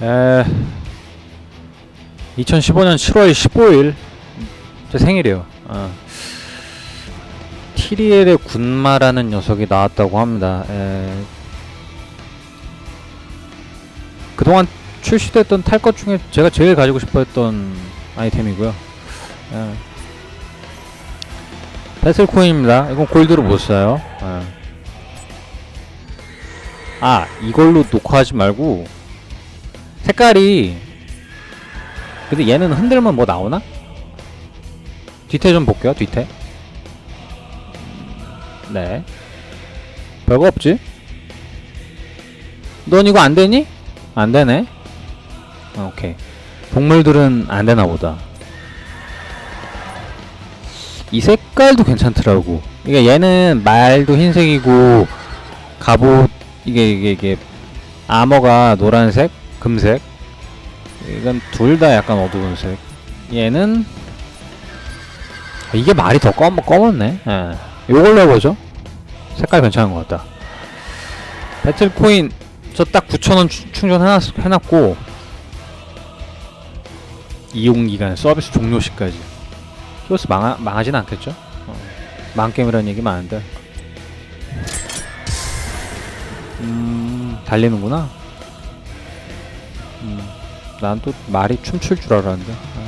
에 2015년 7월 15일 제 생일이에요. 어. 티리엘의 군마라는 녀석이 나왔다고 합니다. 에, 그동안 출시됐던 탈 것 중에 제가 제일 가지고 싶어했던 아이템이고요. 에. 배틀 코인입니다. 이건 골드로 못 사요. 에. 아 이걸로 녹화하지 말고 색깔이 근데 얘는 흔들면 뭐 나오나? 뒤태 좀 볼게요 뒤태. 네. 별거 없지? 넌 이거 안 되니? 안 되네. 어, 오케이. 동물들은 안 되나 보다. 이 색깔도 괜찮더라고. 이게 얘는 말도 흰색이고 갑옷 이게 이게 이게 아머가 노란색 금색? 이건 둘 다 약간 어두운 색. 얘는 이게 말이 더 검, 검었네. 예. 요걸로 해보죠. 색깔 괜찮은 것 같다. 배틀코인 저 딱 9,000원 충전해놨, 해놨고 이용기간 서비스 종료 시까지. 키오스 망하, 망하진 않겠죠? 어. 망게임이라는 얘기 많은데. 음. 달리는구나 음, 난또 말이 춤출 줄 알았는데 아.